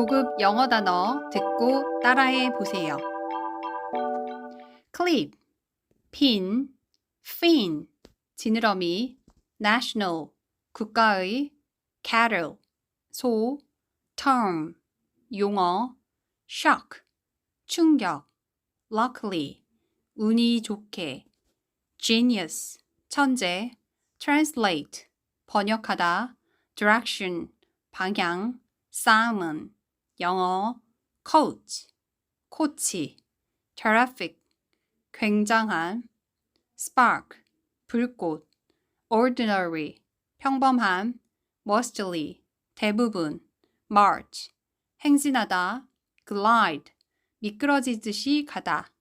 고급 영어 단어 듣고 따라해 보세요. clip, pin, fin, 지느러미, national, 국가의, cattle, 소, term, 용어, shock, 충격, luckily, 운이 좋게, genius, 천재, translate, 번역하다, direction, 방향, salmon, 영어, coach, 코치, terrific, 굉장한, spark, 불꽃, ordinary, 평범한, mostly, 대부분, march, 행진하다, glide, 미끄러지듯이 가다,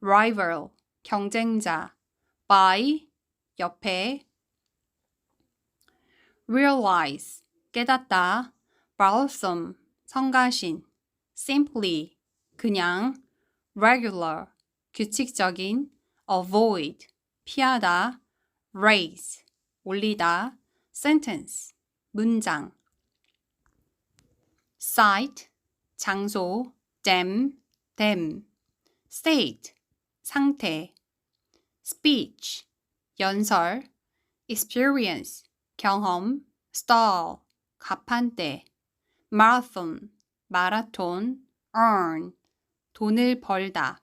rival, 경쟁자, by, 옆에, realize, 깨닫다, balsam, 성가신, simply, 그냥, regular, 규칙적인, avoid, 피하다, raise, 올리다, sentence, 문장, site, 장소, them, them, state, 상태, speech, 연설, experience, 경험, stall, 가판대, marathon, 마라톤, earn, 돈을 벌다,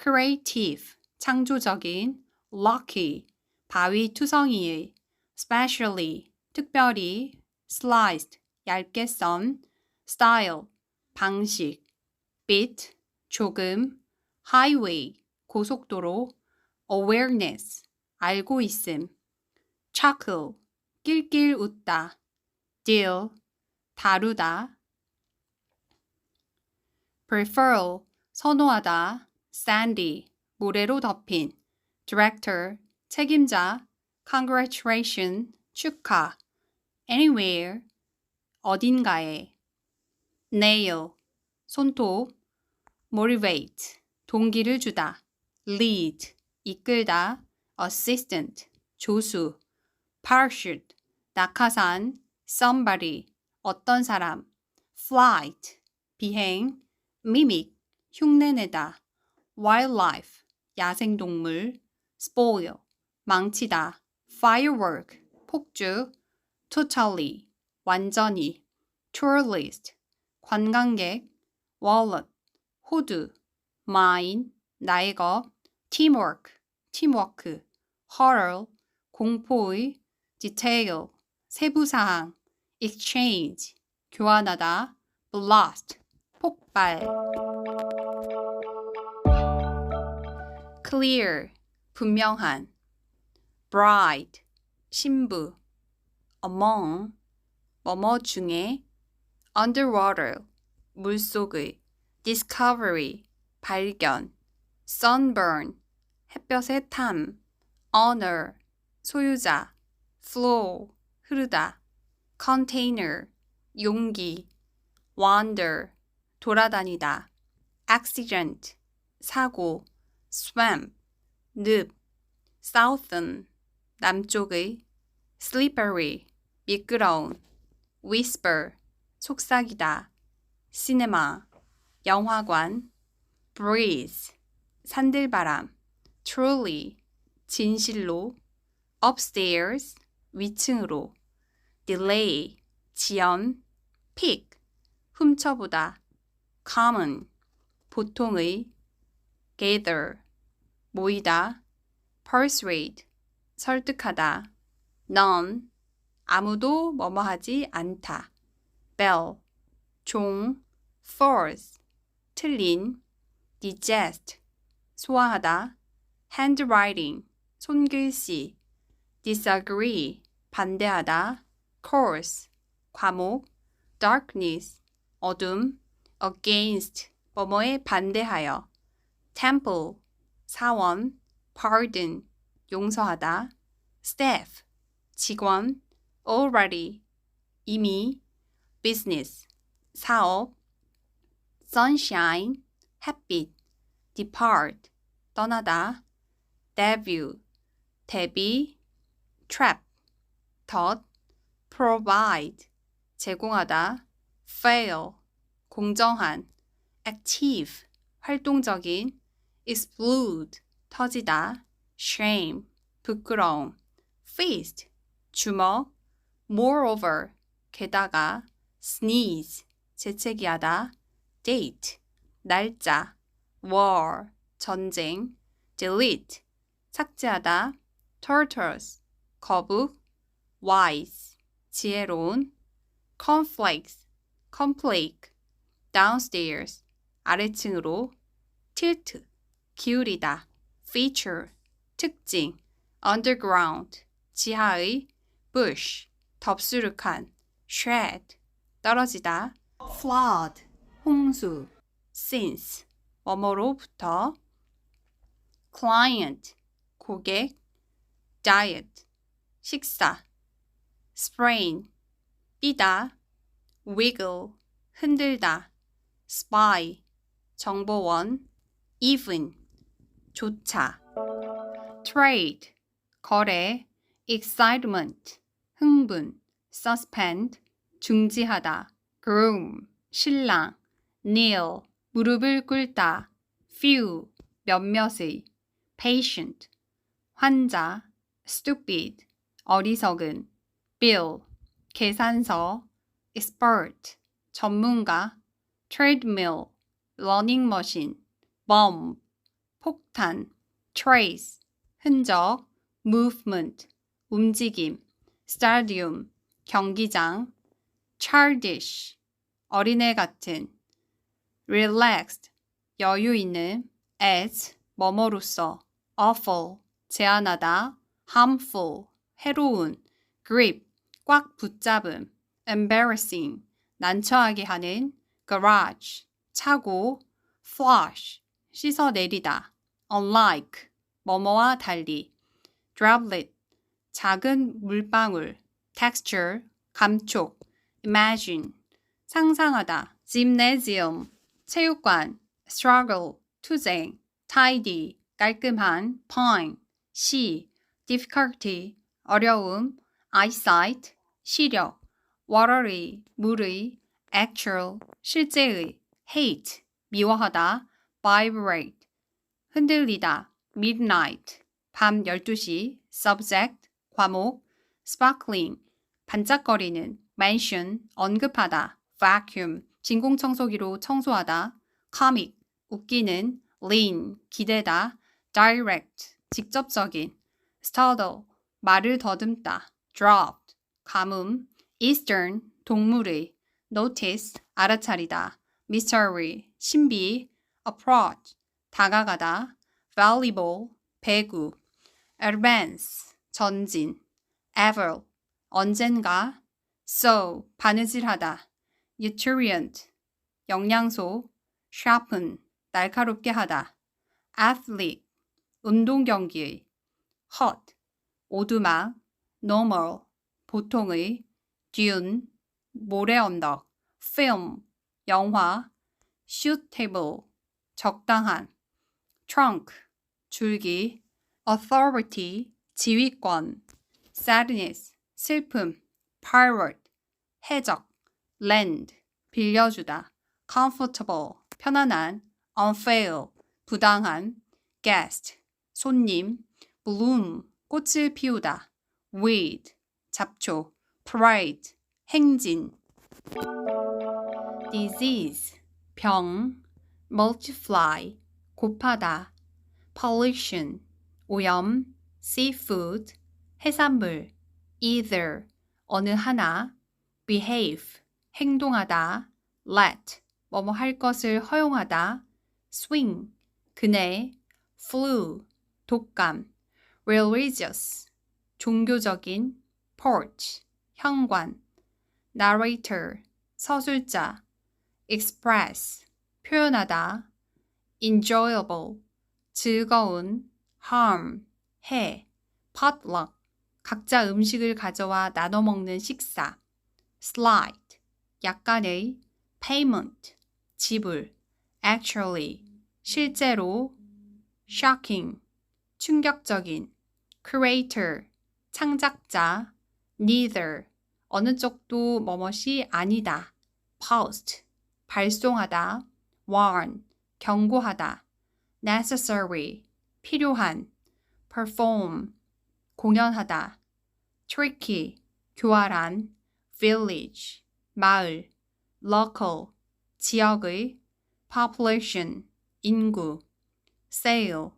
creative, 창조적인, lucky, 바위 투성이의, specially, 특별히, sliced, 얇게 썬, style, 방식, bit, 조금, highway, 고속도로, awareness, 알고 있음, chuckle, 낄낄 웃다, deal, 다루다, prefer, 선호하다, sandy, 모래로 덮인, director, 책임자, congratulation, 축하, anywhere, 어딘가에, nail, 손톱, motivate, 동기를 주다, lead, 이끌다, assistant, 조수, parachute, 낙하산, somebody, 어떤 사람, flight, 비행, mimic, 흉내내다, wildlife, 야생동물, spoil, 망치다, firework, 폭죽, totally, 완전히, tourist, 관광객, wallet, 호두, mine, 나의 것, teamwork, 팀워크, horror, 공포의, detail, 세부사항, exchange, 교환하다, blast, 폭발. clear, 분명한, bride, 신부, among, 뭐뭐 중에, underwater, 물속의, discovery, 발견, sunburn, 햇볕의 탐, honor, 소유자, flow, 흐르다, container, 용기, wander, 돌아다니다, accident, 사고, swamp, 늪, southern, 남쪽의, slippery, 미끄러운, whisper, 속삭이다, cinema, 영화관, breeze, 산들바람, truly, 진실로, upstairs, 위층으로, delay, 지연, pick, 훔쳐보다, common, 보통의, gather, 모이다, persuade, 설득하다, none, 아무도 뭐뭐하지 않다, bell, 종, false, 틀린, digest, 소화하다, handwriting, 손글씨, disagree, 반대하다, course, 과목, darkness, 어둠, against, 뭐뭐에 반대하여, temple, 사원, pardon, 용서하다, staff, 직원, already, 이미, business, 사업, sunshine, 햇빛, depart, 떠나다, debut, 데뷔, trap, 덫, provide, 제공하다, fail, 공정한 active 활동적인 explode 터지다 shame 부끄러움 fist 주먹 moreover 게다가 sneeze 재채기하다 date 날짜 war 전쟁 delete 삭제하다 tortoise 거북 wise 지혜로운 cornflakes cornflake downstairs 아래층으로 tilt 기울이다 feature 특징 underground 지하의 bush 덥수룩한 shred 떨어지다 flood 홍수 since 뭐뭐로부터 client 고객 diet 식사 sprain 삐다 wiggle 흔들다 spy 정보원 even 조차 trade 거래 excitement 흥분 suspend 중지하다 groom 신랑 kneel 무릎을 꿇다 few 몇몇의 patient 환자 stupid 어리석은 bill 계산서 expert 전문가 treadmill 러닝머신 bomb 폭탄 trace 흔적 movement 움직임 stadium 경기장 childish 어린애 같은 relaxed 여유 있는 as 뭐뭐로서 awful 제한하다 harmful 해로운 grip 꽉 붙잡음 embarrassing 난처하게 하는 garage 차고 flush 씻어내리다 unlike 뭐뭐와 달리 droplet 작은 물방울 texture 감촉 imagine 상상하다 gymnasium 체육관 struggle 투쟁 tidy 깔끔한 pine 시 difficulty 어려움 eyesight 시력 watery 물의 actual 실제의 hate 미워하다 vibrate 흔들리다 midnight 밤 12시 subject 과목 sparkling 반짝거리는 mention 언급하다 vacuum 진공청소기로 청소하다 comic 웃기는 lean 기대다 direct 직접적인 startle 말을 더듬다 dropped 가뭄 eastern 동물의 notice 알아차리다 mystery 신비 approach 다가가다 valuable 배구 advance 전진 ever 언젠가 so 바느질하다 nutrient 영양소 sharpen 날카롭게 하다 athlete 운동 경기의 hot 오두막 normal 보통의 dune 모래 언덕 film 영화 suitable 적당한 trunk 줄기 authority 지휘권 sadness 슬픔 pirate 해적 lend 빌려주다 comfortable 편안한 unfair 부당한 guest 손님 bloom 꽃을 피우다 weed 잡초 parade 행진 disease 병 multiply 곱하다 pollution 오염 seafood 해산물 either 어느 하나 behave 행동하다 let 뭐뭐 할 것을 허용하다 swing 그네 flu 독감 religious 종교적인 porch 현관 narrator 서술자 express 표현하다 enjoyable 즐거운 harm 해 potluck 각자 음식을 가져와 나눠 먹는 식사 slight 약간의 payment 지불 actually 실제로 shocking 충격적인 creator 창작자 neither 어느 쪽도 뭐뭇이 아니다 post 발송하다, warn, 경고하다, necessary, 필요한, perform, 공연하다, tricky, 교활한, village, 마을, local, 지역의, population, 인구, sale,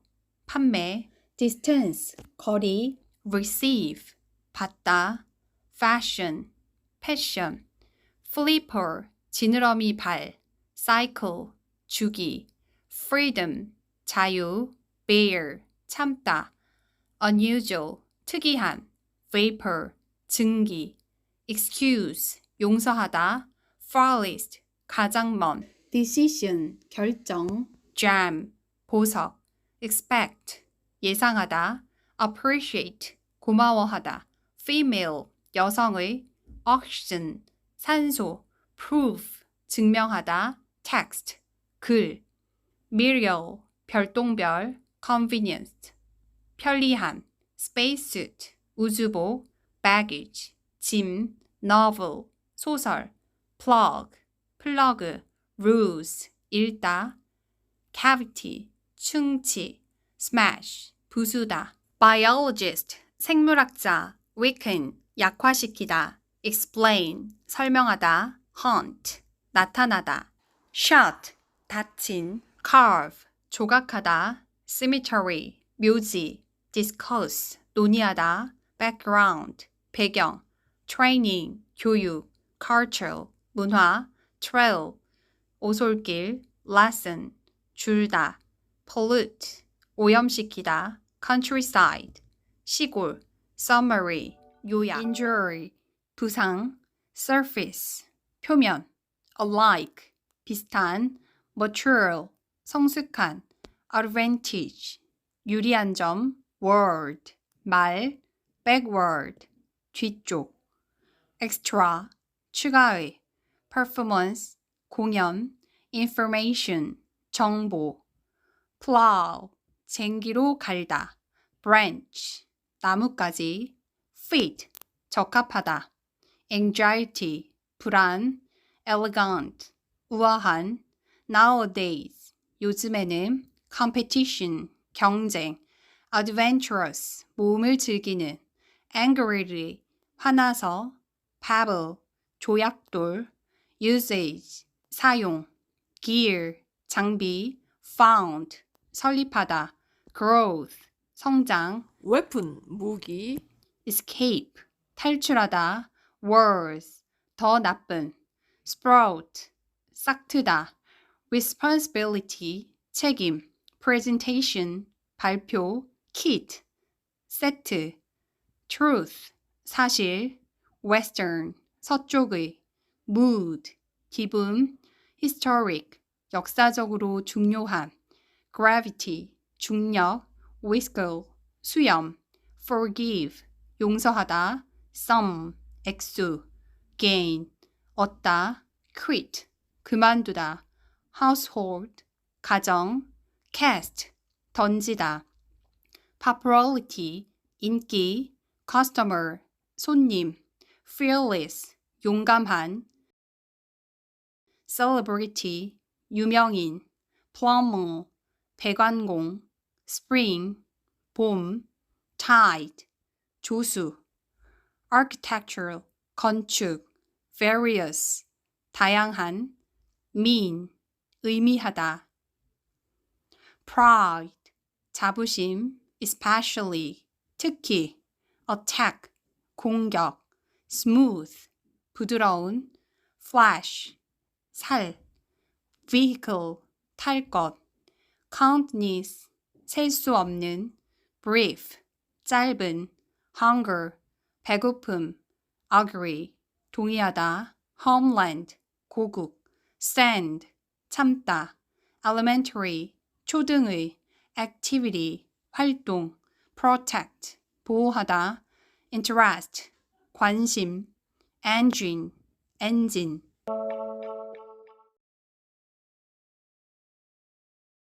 판매, distance, 거리, receive, 받다, fashion, 패션, flipper, 지느러미 발, cycle, 주기, freedom, 자유, bear, 참다, unusual, 특이한, vapor, 증기, excuse, 용서하다, farthest, 가장 먼, decision, 결정, jam, 보석, expect, 예상하다, appreciate, 고마워하다, female, 여성의, oxygen, 산소, proof, 증명하다, text, 글, material, 별똥별, convenient, 편리한, spacesuit, 우주복, baggage, 짐, novel, 소설, plug, 플러그, ruse, 읽다, cavity, 충치, smash, 부수다, biologist, 생물학자, weaken, 약화시키다, explain, 설명하다, hunt, 나타나다, shot, 다친, carve, 조각하다, cemetery, 묘지, discuss, 논의하다, background, 배경, training, 교육, culture, 문화, trail, 오솔길, lesson, 줄다, pollute, 오염시키다, countryside, 시골, summary, 요약, injury, 부상, surface, 표면, alike, 비슷한, material, 성숙한, advantage, 유리한 점, word, 말, backward, 뒤쪽, extra, 추가의, performance, 공연, information, 정보, plow, 쟁기로 갈다, branch, 나뭇가지, fit, 적합하다, anxiety, 불안, elegant, 우아한, nowadays, 요즘에는 competition, 경쟁, adventurous, 모험을 즐기는, angrily, 화나서, babble, 조약돌, usage, 사용, gear, 장비, found, 설립하다, growth, 성장, 웨폰 무기 escape, 탈출하다, worse, 더 나쁜, sprout, 싹트다, responsibility, 책임, presentation, 발표, kit, 세트, truth, 사실, western, 서쪽의, mood, 기분, historic, 역사적으로 중요한, gravity, 중력, whisker, 수염, forgive, 용서하다, sum, 액수, gain, 얻다, quit, 그만두다, household, 가정, cast, 던지다, popularity, 인기, customer, 손님, fearless, 용감한, celebrity, 유명인, plumber, 배관공, spring, 봄, tide, 조수, architectural, 건축, various, 다양한, mean, 의미하다, pride, 자부심, especially, 특히, attack, 공격, smooth, 부드러운, flash, 살, vehicle, 탈 것, countless, 셀 수 없는, brief, 짧은, hunger, 배고픔, agree, 동의하다, homeland, 고국, stand, 참다, elementary, 초등의, activity, 활동, protect, 보호하다, interest, 관심, engine, engine.